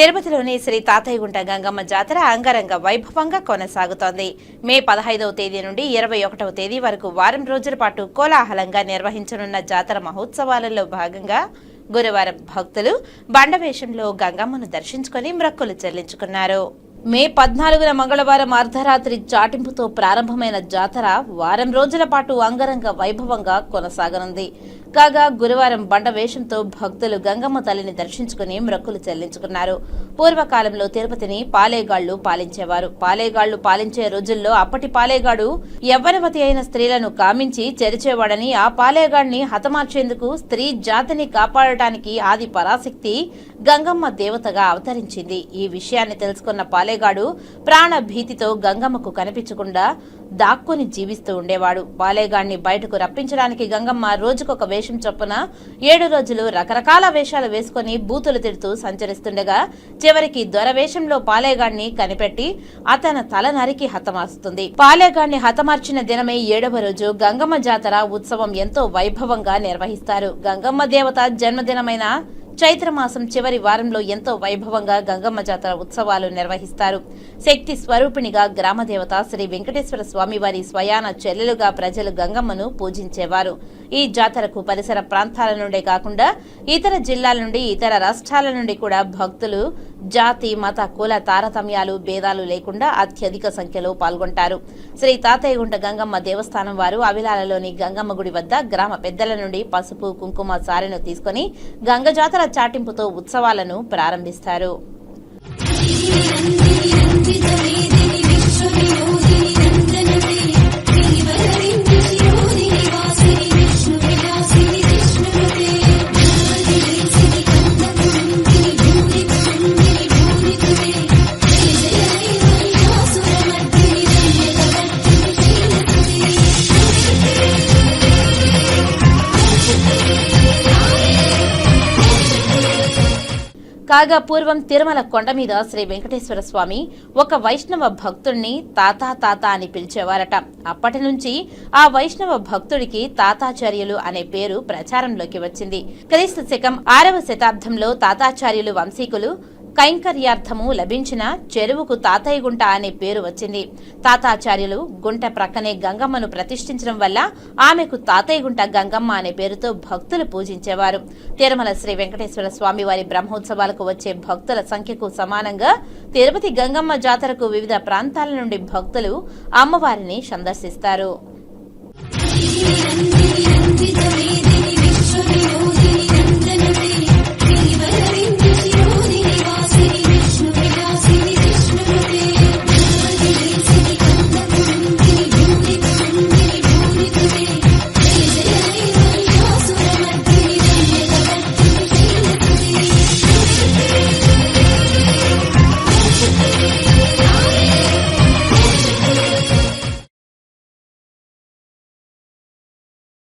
తిరుపతిలోని శ్రీ తాతయ్యగుంట గంగమ్మ జాతర అంగరంగ వైభవంగా కొనసాగుతోంది. మే పదహైదవ తేదీ నుండి ఇరవై ఒకటవ తేదీ వరకు వారం రోజుల పాటు కోలాహలంగా నిర్వహించనున్న జాతర మహోత్సవాలలో భాగంగా గురువారం భక్తులు బండవేషంలో గంగమ్మను దర్శించుకుని మ్రక్కులు చెల్లించుకున్నారు. మే పద్నాలుగున మంగళవారం అర్ధరాత్రి చాటింపుతో ప్రారంభమైన జాతర వారం రోజుల పాటు అంగరంగ వైభవంగా కొనసాగనుంది. కాగా గురువారం బండ వేషంతో భక్తులు గంగమ్మ తల్లిని దర్శించుకుని మ్రక్కులు చెల్లించుకున్నారు. పూర్వకాలంలో తిరుపతిని పాలేగాళ్ళు పాలించేవారు. పాలేగాళ్ళు పాలించే రోజుల్లో అప్పటి పాలేగాడు యవ్వనవతి అయిన స్త్రీలను కామించి చెరిచేవాడని ఆ పాలేగాడిని హతమార్చేందుకు స్త్రీ జాతిని కాపాడటానికి ఆది పరాశక్తి గంగమ్మ దేవతగా అవతరించింది. ఈ విషయాన్ని తెలుసుకున్న పాలేగాడు ప్రాణ భీతితో గంగమ్మకు కనిపించకుండా దాక్కుని జీవిస్తూ ఉండేవాడు. పాలేగాడిని బయటకు రప్పించడానికి గంగమ్మ రోజుకొక వేషం చొప్పున ఏడు రోజులు రకరకాల వేషాలు వేసుకుని బూతులు తిడుతూ సంచరిస్తుండగా చివరికి దొరవేషంలో పాలేగాడిని కనిపెట్టి అతని తల నరికి హతమారుస్తుంది. పాలేగాడిని హతమార్చిన దినమే ఏడవ రోజు గంగమ్మ జాతర ఉత్సవం ఎంతో వైభవంగా నిర్వహిస్తారు. గంగమ్మ దేవత జన్మదినమైన చైత్రమాసం చివరి వారంలో ఎంతో వైభవంగా గంగమ్మ జాతర ఉత్సవాలు నిర్వహిస్తారు. శక్తి స్వరూపిణిగా గ్రామదేవత శ్రీ వెంకటేశ్వర స్వామివారి స్వయాన చెల్లెలుగా ప్రజలు గంగమ్మను పూజించేవారు. ఈ జాతరకు పరిసర ప్రాంతాల నుండే కాకుండా ఇతర జిల్లాల నుండి ఇతర రాష్ట్రాల నుండి కూడా భక్తులు జాతి మత కుల తారతమ్యాలు భేదాలు లేకుండా అత్యధిక సంఖ్యలో పాల్గొంటారు. శ్రీ తాతయ్యగుంట గంగమ్మ దేవస్థానం వారు అవిలాలలోని గంగమ్మ గుడి వద్ద గ్రామ పెద్దల నుండి పసుపు కుంకుమ సారెను తీసుకుని గంగ జాతర చాటింపుతో ఉత్సవాలను ప్రారంభిస్తారు. కాగా పూర్వం తిరుమల కొండ మీద శ్రీ వెంకటేశ్వర స్వామి ఒక వైష్ణవ భక్తుణ్ణి తాతా తాత అని పిలిచేవారట. అప్పటి నుంచి ఆ వైష్ణవ భక్తుడికి తాతాచార్యులు అనే పేరు ప్రచారంలోకి వచ్చింది. క్రీస్తు శకం ఆరవ శతాబ్దంలో తాతాచార్యులు వంశీకులు కైంకర్యార్థము లభించిన చెరువుకు తాతయ్య గుంట అనే పేరు వచ్చింది. తాతాచార్యులు గుంట ప్రక్కనే గంగమ్మను ప్రతిష్ఠించడం వల్ల ఆమెకు తాతయ్య గుంట గంగమ్మ అనే పేరుతో భక్తులు పూజించేవారు. తిరుమల శ్రీ వెంకటేశ్వర స్వామి వారి బ్రహ్మోత్సవాలకు వచ్చే భక్తుల సంఖ్యకు సమానంగా తిరుపతి గంగమ్మ జాతరకు వివిధ ప్రాంతాల నుండి భక్తులు అమ్మవారిని సందర్శిస్తారు.